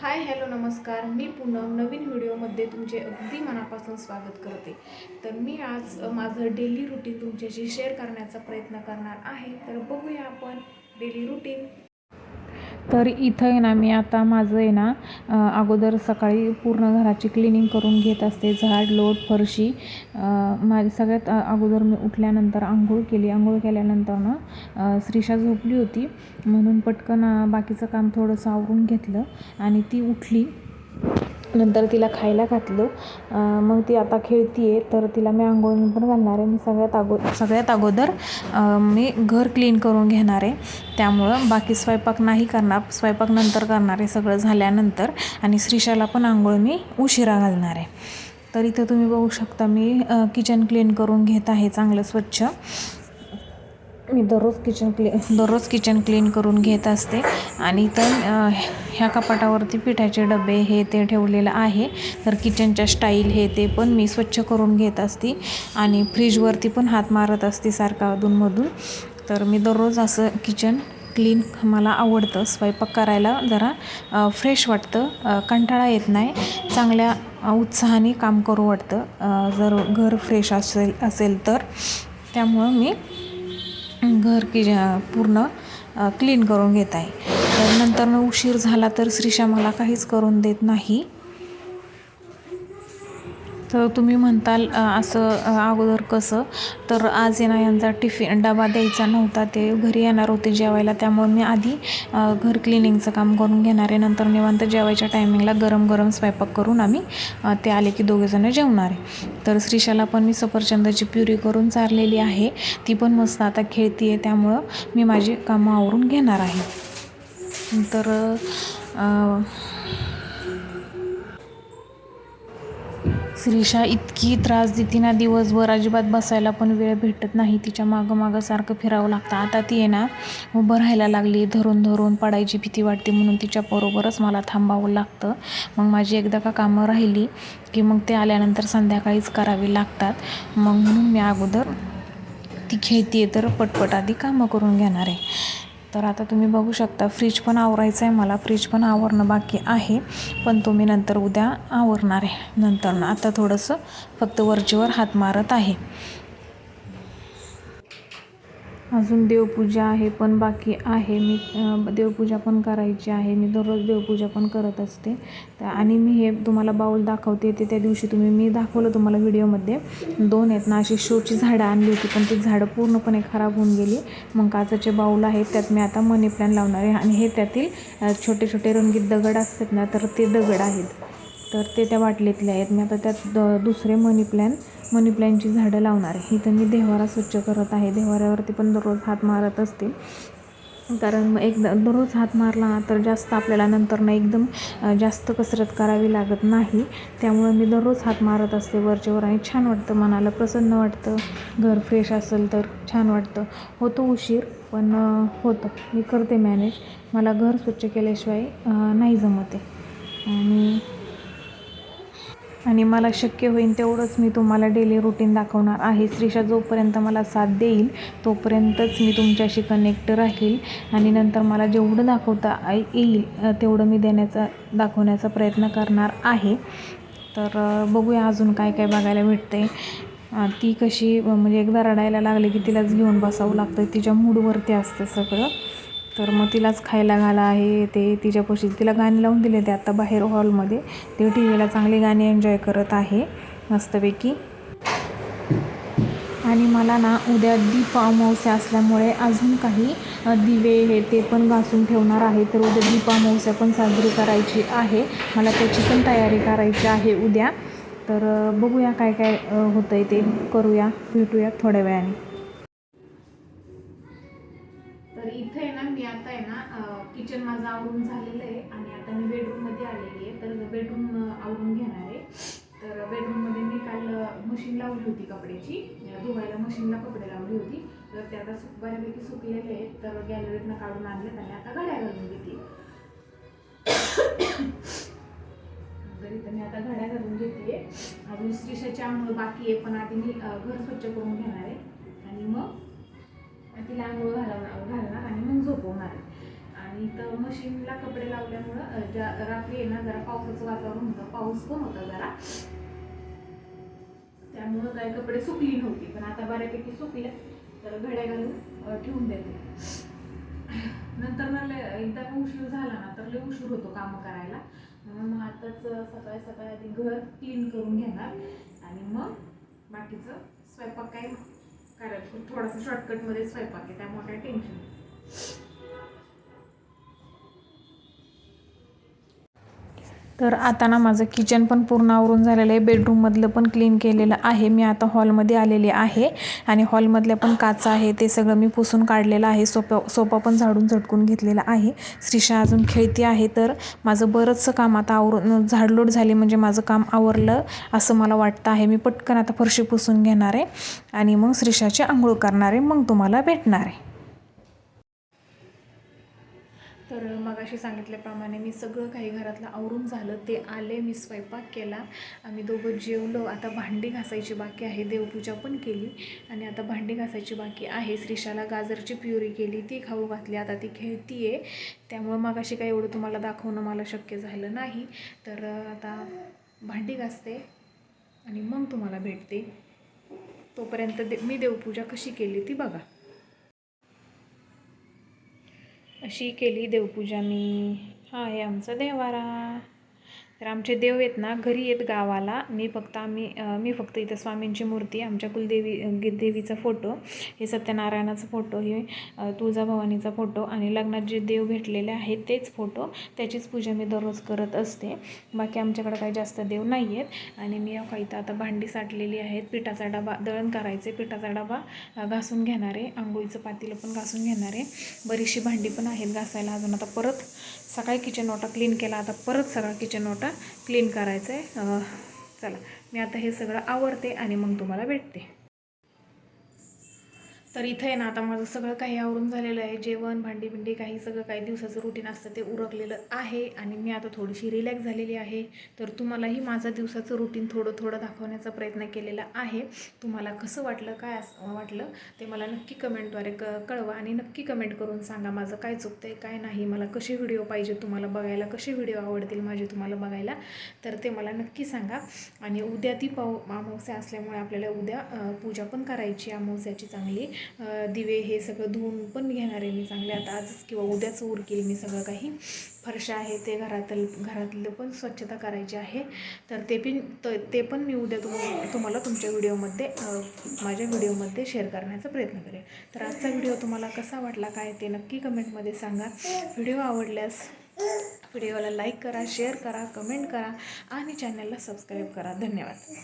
Hi hello नमस्कार. मी पूनम नवीन व्हिडिओमध्ये तुमचे अगदी मनापासून स्वागत करते. तर मी आज माझं डेली रुटीन तुमच्याशी शेअर करण्याचा प्रयत्न करणार आहे. तर बघूया आपण डेली रुटीन. तर इथं आहे ना मी आता माझं आहे ना अगोदर सकाळी पूर्ण घराची क्लिनिंग करून घेत असते. झाड लोट फरशी. माझी सगळ्यात अगोदर मी उठल्यानंतर आंघोळ केली. आंघोळ केल्यानंतर ना श्रीषा झोपली होती. म्हणून पटकन बाकीचं काम थोडंसं आवरून घेतलं आणि ती उठली. नंतर तिला खायला घातलं. मग ती आता खेळती आहे तर तिला मी आंघोळ पण घालणार. आहे मी सगळ्यात अगो सगळ्यात अगोदर मी घर क्लीन करून घेणार. आहे त्यामुळं बाकी स्वयंपाक नाही करणार. स्वयंपाक नंतर करणार आहे सगळं झाल्यानंतर. आणि श्रीशाला पण आंघोळ मी उशिरा घालणार. आहे तर इथं तुम्ही बघू शकता मी किचन क्लीन करून घेत आहे चांगलं स्वच्छ. मी दररोज किचन क्ली दररोज किचन क्लीन करून घेत असते. आणि इथं ह्या कपाटावरती पिठाचे डबे हे ते ठेवलेलं आहे. तर किचनच्या स्टाईल हे ते पण मी स्वच्छ करून घेत असते. आणि फ्रीजवरती पण हात मारत असते सारखा अधूनमधून. तर मी दररोज असं किचन क्लीन मला आवडतं. स्वयंपाक करायला जरा फ्रेश वाटतं. कंटाळा येत नाही. चांगल्या उत्साहाने काम करू वाटतं. जर घर फ्रेश असेल असेल तर. त्यामुळं मी घर की पूर्ण क्लीन करून घेत आहे. तर नंतर उशीर झाला तर श्रीषा मला काहीच करून देत नाही. तर तुम्ही म्हणताल असं अगोदर कसं? तर आज येणार यांचा टिफिन डबा द्यायचा नव्हता ते घरी येणार होते जेवायला. त्यामुळे मी आधी घर क्लिनिंगचं काम करून घेणार आहे. नंतर निवांत जेवायच्या टायमिंगला गरम गरम स्वयंपाक करून आम्ही ते आले की दोघेजणं जेवणार आहे. तर श्रीशाला पण मी सफरचंदाची प्युरी करून चारलेली आहे. ती पण मस्त आता खेळती आहे त्यामुळं मी माझी कामं आवरून घेणार आहे. तर श्रीषा इतकी त्रास देते ना दिवसभर. अजिबात बसायला पण वेळ भेटत नाही. तिच्या मागं मागं सारखं फिरावं लागतं. आता ती आहे ना उभं राहायला लागली. धरून धरून पडायची भीती वाटते म्हणून तिच्याबरोबरच मला थांबावं लागतं. मग माझी एकदा का कामं राहिली की मग ते आल्यानंतर संध्याकाळीच करावी लागतात. मग म्हणून मी अगोदर ती खेळते आहे तर पटपट आधी कामं करून घेणार आहे. तर आता तुम्ही बघू शकता फ्रीज पण आवरायचं आहे मला. फ्रीज पण आवरणं बाकी आहे पण तो मी नंतर उद्या आवरणार आहे. नंतर ना आता थोडंसं फक्त वरचीवर हात मारत आहे. अजून देवपूजा आहे पण बाकी आहे. मी देवपूजा पण करायची आहे. मी दररोज देवपूजा पण करत असते. तर आणि मी हे तुम्हाला बाऊल दाखवते. ते त्या दिवशी तुम्ही मी दाखवलं तुम्हाला व्हिडिओमध्ये. दोन आहेत ना अशी शोची झाडं आणली होती पण ती झाडं पूर्णपणे खराब होऊन गेली. मग काचाचे बाऊल आहेत त्यात मी आता मनी प्लॅन लावणार आहे. आणि हे त्यातील छोटे छोटे रंगीत दगड असतात ना तर ते दगड आहेत. तर ते त्या बाटलीतले आहेत. मी आता त्यात द दुसरे मनी प्लॅन मनी प्लॅनची झाडं लावणार. ही तर मी देवारा स्वच्छ करत आहे. देव्हाऱ्यावरती पण दररोज हात मारत असते. कारण मग एकदा दररोज हात मारला ना तर जास्त आपल्याला नंतर ना एकदम जास्त कसरत करावी लागत नाही. त्यामुळे मी दररोज हात मारत असते वरचेवर आणि छान वाटतं मनाला प्रसन्न वाटतं. घर फ्रेश असेल तर छान वाटतं. होतो उशीर पण होतं. मी करते मॅनेज मला घर स्वच्छ केल्याशिवाय नाही जमते आणि आणि मला शक्य होईल तेवढंच मी तुम्हाला डेली रुटीन दाखवणार आहे. श्रीषा जोपर्यंत मला साथ देईल तोपर्यंतच मी तुमच्याशी कनेक्ट राहील आणि नंतर मला जेवढं दाखवता येईल तेवढं मी देण्याचा दाखवण्याचा प्रयत्न करणार आहे. तर बघूया अजून काय काय बघायला भेटते ती कशी म्हणजे एकदा रडायला लागले की तिलाच घेऊन बसावं लागतं. तिच्या मूडवरती असतं सगळं. तर मग तिलाच खायला घाला आहे. ते तिच्यापाशी तिला गाणी लावून दिले ते आत्ता बाहेर हॉलमध्ये. ते टी व्हीला चांगली गाणी एन्जॉय करत आहे मस्तपैकी. आणि मला ना उद्या दीप अमावस्या असल्यामुळे अजून काही दिवे हे ते पण घासून ठेवणार आहे. तर उद्या दीप अमावस्या पण साजरी करायची आहे. मला त्याची पण तयारी करायची आहे उद्या. तर बघूया काय काय होतं आहे ते. करूया भेटूया थोड्या वेळाने. किचन माझं आवरून झालेलं आहे आणि आता मी बेडरूममध्ये आलेली आहे तर बेडरूम आवरून घेणार आहे. तर बेडरूममध्ये मी काल मशीन लावली होती कपड्याची धुवायला मशीनला कपडे लावली होती. तर ते आता सुक बऱ्यापैकी सुकलेले आहेत तर गॅलरीतनं काढून आणलेत आणि आता घड्या घालून घेते. तर मी आता घड्या घालून घेते. अजून श्रीषाची आंघोळ बाकी आहे पण आधी मी घर स्वच्छ करून घेणार आहे. आणि मग तिला आंघोळ घालवणार घालणार आणि मग झोपवणार आहे. आणि तर इथं मशीनला कपडे लावल्यामुळं ज्या रात्री आहे ना जरा पावसाचं वातावरण होतं. पाऊस पण होता जरा. त्यामुळं काय कपडे सुकली नव्हती. पण आता बऱ्यापैकी सुकल्या. तर घड्या घालून ठेवून देते. नंतर मला लय- एकदा उशीर झाला ना तर लय उशीर होतो कामं करायला. म्हणून मग आताच सकाळी सकाळी आधी घर क्लीन करून घेणार. आणि मग बाकीचं स्वयंपाक काय करायचं थोडासा शॉर्टकटमध्ये स्वयंपाक आहे त्यामुळे काय टेन्शन तर आता ना माझं किचन पण पूर्ण आवरून झालेलं आहे. बेडरूममधलं पण क्लीन केलेलं आहे. मी आता हॉलमध्ये आलेले आहे. आणि हॉलमधल्या पण काचा आहे. ते सगळं मी पुसून काढलेलं आहे. सोपा सोपा पण झाडून झटकून घेतलेला आहे. श्रीषा अजून खेळती आहे. तर माझं बरंचसं काम आता आवरून झाडलोट झाली म्हणजे माझं काम आवरलं असं मला वाटतं आहे. मी पटकन आता फरशी पुसून घेणार आहे. आणि मग श्रीषाची आंघोळ करणार आहे. मग तुम्हाला भेटणार आहे. तर मगाशी सांगितल्याप्रमाणे मी सगळं काही घरातलं आवरून झालं ते आले मी स्वयंपाक केला. आम्ही दोघं जेवलो. आता भांडी घासायची बाकी आहे. देवपूजा पण केली आणि आता भांडी घासायची बाकी आहे. श्रीशाला गाजरची प्युरी केली ती खाऊ घातली. आता ती खेळती आहे त्यामुळं मगाशी काही एवढं तुम्हाला दाखवणं मला शक्य झालं नाही. तर आता भांडी घासते आणि मग तुम्हाला भेटते. तोपर्यंत दे मी देवपूजा कशी केली ती बघा. अशी केली देवपूजा मी. हा आहे आमचा देवारा तर आमचे देव आहेत ना घरी येत गावाला. मी फक्त आम्ही मी फक्त इथं स्वामींची मूर्ती आमच्या कुलदेवी देवीचा फोटो. हे सत्यनारायणाचा फोटो हे तुळजाभवानीचा फोटो आणि लग्नात जे देव भेटलेले आहेत तेच फोटो. त्याचीच पूजा मी दररोज करत असते. बाकी आमच्याकडे काही जास्त देव नाही आहेत आणि मी काही इथं आता भांडी साठलेली आहेत. पिठाचा डबा दळण करायचे पिठाचा डबा घासून घेणार. आहे आंघोळीचं पातीलं पण घासून घेणारे. बरीचशी भांडी पण आहेत घासायला. अजून आता परत सकाळी किचन ओटा क्लीन केला. आता परत सगळा किचन ओटा क्लीन करायचं आहे चला मी आता हे सगळं आवरते आणि मग तुम्हाला भेटते. तर इथे आहे ना आता माझं सगळं काही आवरून झालेलं आहे. जेवण भांडी बिंडी काही सगळं काही दिवसाचं रुटीन असतं ते उरकलेलं आहे आणि मी आता थोडीशी रिलॅक्स झालेली आहे. तर तुम्हालाही माझं दिवसाचं रुटीन थोडं थोडं दाखवण्याचा प्रयत्न केलेला आहे. तुम्हाला कसं वाटलं काय असं वाटलं ते मला नक्की कमेंटद्वारे क कळवा आणि नक्की कमेंट करून सांगा माझं काय चुकतं आहे काय नाही मला कसे व्हिडिओ पाहिजे तुम्हाला बघायला कसे व्हिडिओ आवडतील माझे तुम्हाला बघायला तर ते मला नक्की सांगा. आणि उद्या ती पाऊ अमावस्या असल्यामुळे आपल्याला उद्या पूजा पण करायची अमावस्याची चांगली. दिवे हे सगळं धुवून पण घेणार आहे मी चांगले. आता आजच किंवा उद्याच उरकेल मी सगळं काही. फरशा आहे ते घरातलं घरातलं पण स्वच्छता करायची आहे. तर ते पण ते पण मी उद्या तुम तुम्हाला तुमच्या व्हिडिओमध्ये माझ्या व्हिडिओमध्ये शेअर करण्याचा प्रयत्न करेन. तर आजचा व्हिडिओ तुम्हाला कसा वाटला काय ते नक्की कमेंटमध्ये सांगा. व्हिडिओ आवडल्यास व्हिडिओला लाईक करा शेअर करा कमेंट करा आणि चॅनलला सबस्क्राईब करा. धन्यवाद.